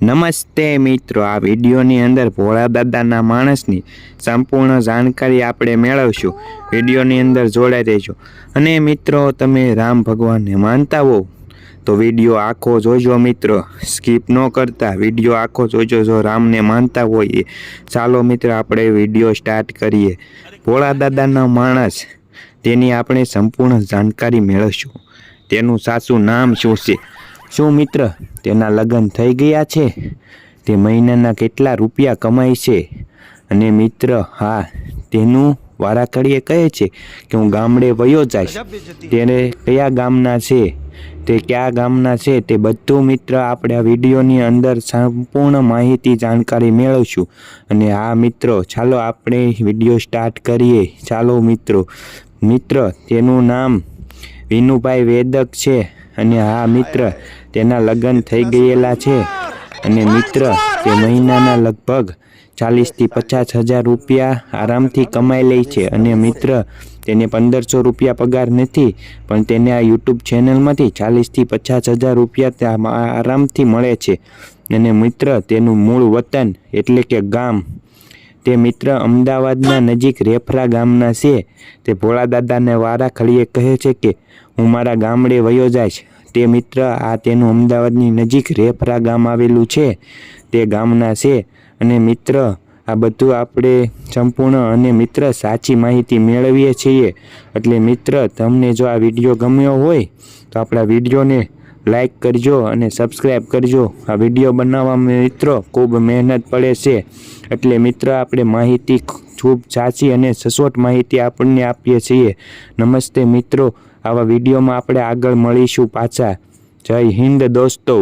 નમસ્તે મિત્રો, આ વિડીયોની અંદર ભોળા દાદાના માણસની સંપૂર્ણ જાણકારી આપણે મેળવશું. વિડીયોની અંદર જોડાઈ રહેજો. અને મિત્રો, તમે રામ ભગવાનને માનતા હો તો વીડિયો આખો જોજો મિત્રો. સ્કીપ ન કરતા, વીડિયો આખો જોજો જો રામને માનતા હોઈએ ચાલો મિત્રો, આપણે વીડિયો સ્ટાર્ટ કરીએ. ભોળા દાદાના માણસ, તેની આપણે સંપૂર્ણ જાણકારી મેળવશું. તેનું સાચું નામ શું છે? શું મિત્ર, તેના લગ્ન થઈ ગયા છે? તે મહિનાના કેટલા રૂપિયા કમાય છે? અને મિત્ર, હા, તેનું વારાકડીએ કહે છે કે હું ગામડે વયો જાય તેને કયા ગામના છે? તે કયા ગામના છે? તે બધું મિત્ર આપણે આ વિડીયોની અંદર સંપૂર્ણ માહિતી, જાણકારી મેળવશું. અને હા, મિત્રો, ચાલો આપણે વીડિયો સ્ટાર્ટ કરીએ. ચાલો, મિત્રો. મિત્ર, તેનું નામ વિનુભાઈ વેદક છે. અને હા મિત્ર તેના લગ્ન થઈ ગયેલા છે. અને મિત્ર, તે મહિનાના લગભગ ચાલીસથી પચાસ હજાર રૂપિયા આરામથી કમાઈ લે છે. અને મિત્ર, તેને પંદરસો રૂપિયા પગાર નથી, પણ તેને આ યુટ્યુબ ચેનલમાંથી ચાલીસથી પચાસ હજાર રૂપિયા ત્યાં આરામથી મળે છે. અને મિત્ર, તેનું મૂળ વતન એટલે કે ગામ તે મિત્ર અમદાવાદના નજીક રેફરા ગામના છે. તે ભોળા દાદાને વારા ખળીએ કહે છે કે, હું મારા ગામડે વયો જઈશ. તે મિત્ર આ તેનું અમદાવાદની નજીક રેફરા ગામ આવેલું છે. તે ગામના છે અને મિત્ર, આ બધું આપણે સંપૂર્ણ અને મિત્ર સાચી માહિતી મેળવીએ છીએ. એટલે મિત્ર, તમને જો આ વીડિયો ગમ્યો હોય, તો આપણા વિડીયોને લાઈક કરજો અને સબસ્ક્રાઈબ કરજો. આ વીડિયો બનાવવામાં મિત્રો ખૂબ મહેનત પડે છે. એટલે મિત્ર, આપણે માહિતી ખૂબ સાચી અને સચોટ માહિતી આપણને આપીએ છીએ. નમસ્તે મિત્રો, આવા વિડીયોમાં આપણે આગળ મળીશું પાછા. જય હિન્દ દોસ્તો.